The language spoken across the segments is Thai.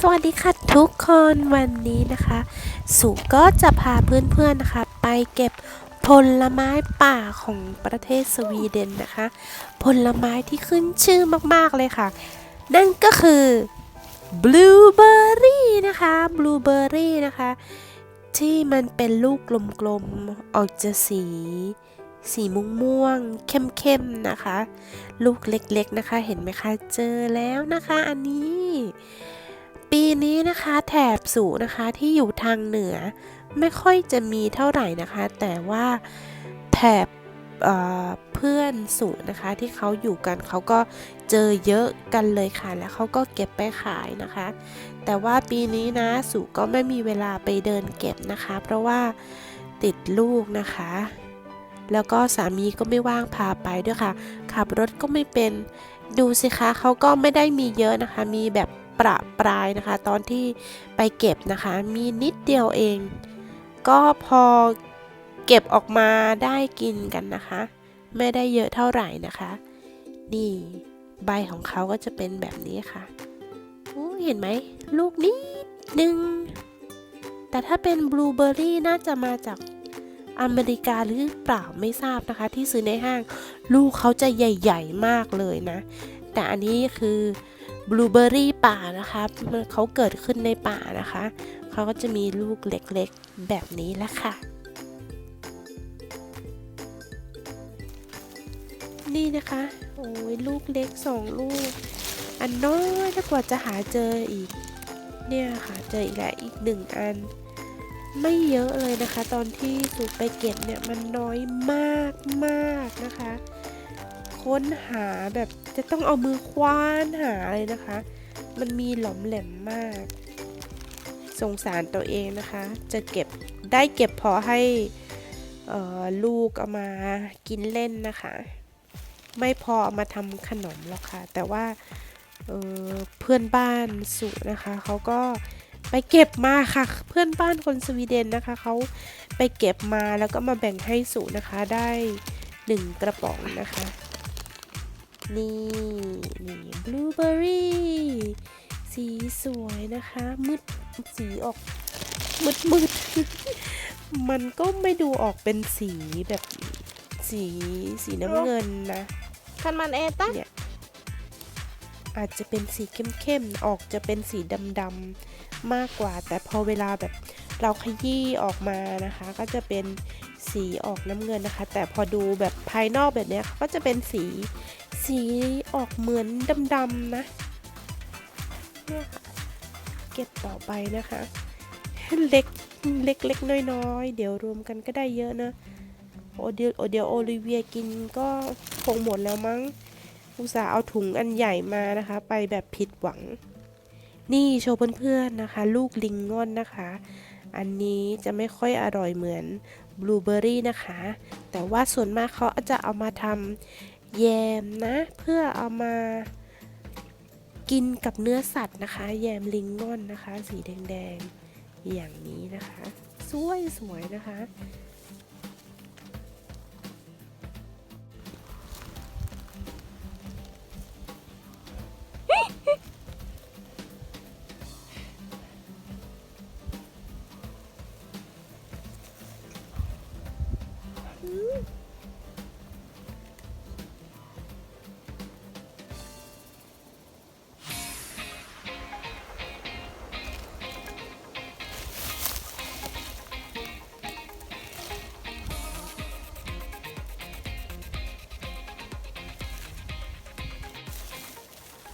สวัสดีค่ะทุกคนวันนี้นะคะ สุก็จะพาเพื่อนๆนะคะ ไปเก็บผลไม้ป่าของประเทศสวีเดนนะคะ ผลไม้ที่ขึ้นชื่อมากๆเลยค่ะ นั่นก็คือบลูเบอร์รี่นะคะบลูเบอร์รี่นะคะ ที่มันเป็นลูกกลมๆออกจะสีสีม่วงๆเข้มๆนะคะ ลูกเล็กๆนะคะ เห็นไหมคะเจอแล้วนะคะ อันนี้ ปีนี้นะคะแถบสูนะคะที่อยู่ทางเหนือไม่ค่อยจะมีเท่าไหร่นะคะ แต่ว่าแถบเเพื่อนสูนะคะที่เขาอยู่กันเขาก็เจอเยอะกันเลยค่ะ แล้วเขาก็เก็บไปขายนะคะ แต่ว่าปีนี้นะสุก็ไม่มีเวลาไปเดินเก็บนะคะ เพราะว่าติดลูกนะคะ แล้วก็สามีก็ไม่ว่างพาไปด้วยค่ะ ขับรถก็ไม่เป็นดูสิคะเขาก็ไม่ได้มีเยอะนะคะ มีแบบ ประปรายนะคะ ตอนที่ไปเก็บนะคะ มีนิดเดียวเอง ก็พอเก็บออกมาได้กินกันนะคะ ไม่ได้เยอะเท่าไหร่นะคะ นี่ใบของเขาก็จะเป็นแบบนี้ค่ะเห็นไหม ลูกนิดนึง แต่ถ้าเป็นบลูเบอร์รี่น่าจะมาจากอเมริกาหรือเปล่าไม่ทราบนะคะ ที่ซื้อในห้าง ลูกเขาจะใหญ่ ๆ มากเลยนะ แต่อันนี้คือ บลูเบอร์รี่ป่านะคะเขาเกิดขึ้นในป่านะคะเขาก็จะมีลูกเล็กๆแบบนี้แหละค่ะ นี่นะคะ โอ้ยลูกเล็กสองลูก อันน้อยถ้ากว่าจะหาเจออีก เนี่ยค่ะเจออีกแล้วอีกหนึ่งอัน ไม่เยอะเลยนะคะ ตอนที่สุไปเก็บเนี่ยมันน้อยมากมากนะคะ ค้นหาแบบ จะต้องเอามือคว้านหาเลยนะคะ มันมีหลอมแหลมมาก สงสารตัวเองนะคะ จะเก็บได้เก็บพอให้เอ่อลูกเอามากินเล่นนะคะ ไม่พอเอามาทำขนมหรอกค่ะ แต่ว่าเออเพื่อนบ้านสุนะคะเขาก็ไปเก็บมาค่ะ เพื่อนบ้านคนสวีเดนนะคะเขาไปเก็บมาแล้วก็มาแบ่งให้สุนะคะได้หนึ่งกระป๋องนะคะ นี่นี่บลูเบอร์รี่สีสวยนะคะ มืดสีออกมืดมืดมันก็ไม่ดูออกเป็นสีแบบสีสีน้ำเงินนะ Kan man äta? เนี่ยอาจจะเป็นสีเข้มๆ ออกจะเป็นสีดำๆ มากกว่า แต่พอเวลาแบบเราขยี้ออกมานะคะ ก็จะเป็นสีออกน้ำเงินนะคะ แต่พอดูแบบภายนอกแบบเนี้ยก็จะเป็นสี สีออกเหมือนดำๆนะเนี่ยค่ะเก็บต่อไปนะคะเล็กเล็กเล็กๆน้อยๆ เดี๋ยวรวมกันก็ได้เยอะนะโอเดียวโอเดียวโอลิเวียกินก็คงหมดแล้วมั้งอุตส่าห์เอาถุงอันใหญ่มานะคะ ไปแบบผิดหวัง นี่โชว์เพื่อนๆนะคะ ลูกลิงง่อนนะคะ อันนี้จะไม่ค่อยอร่อยเหมือนบลูเบอร์รี่นะคะ แต่ว่าส่วนมากเขาจะเอามาทำ แยมนะ เพื่อเอามากินกับเนื้อสัตว์นะคะ แยมลิงง่อนนะคะ สีแดงๆอย่างนี้นะคะ สวยสวยนะคะ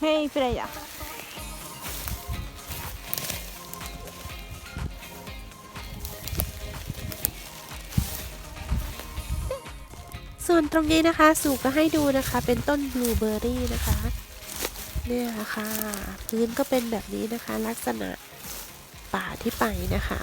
Hej Freja. ส่วนตรงนี้นะคะสูก็ให้ดูนะคะเป็นต้นบลูเบอร์รี่นะคะ เนี่ยค่ะ พื้นก็เป็นแบบนี้นะคะ ลักษณะป่าที่ไปนะคะ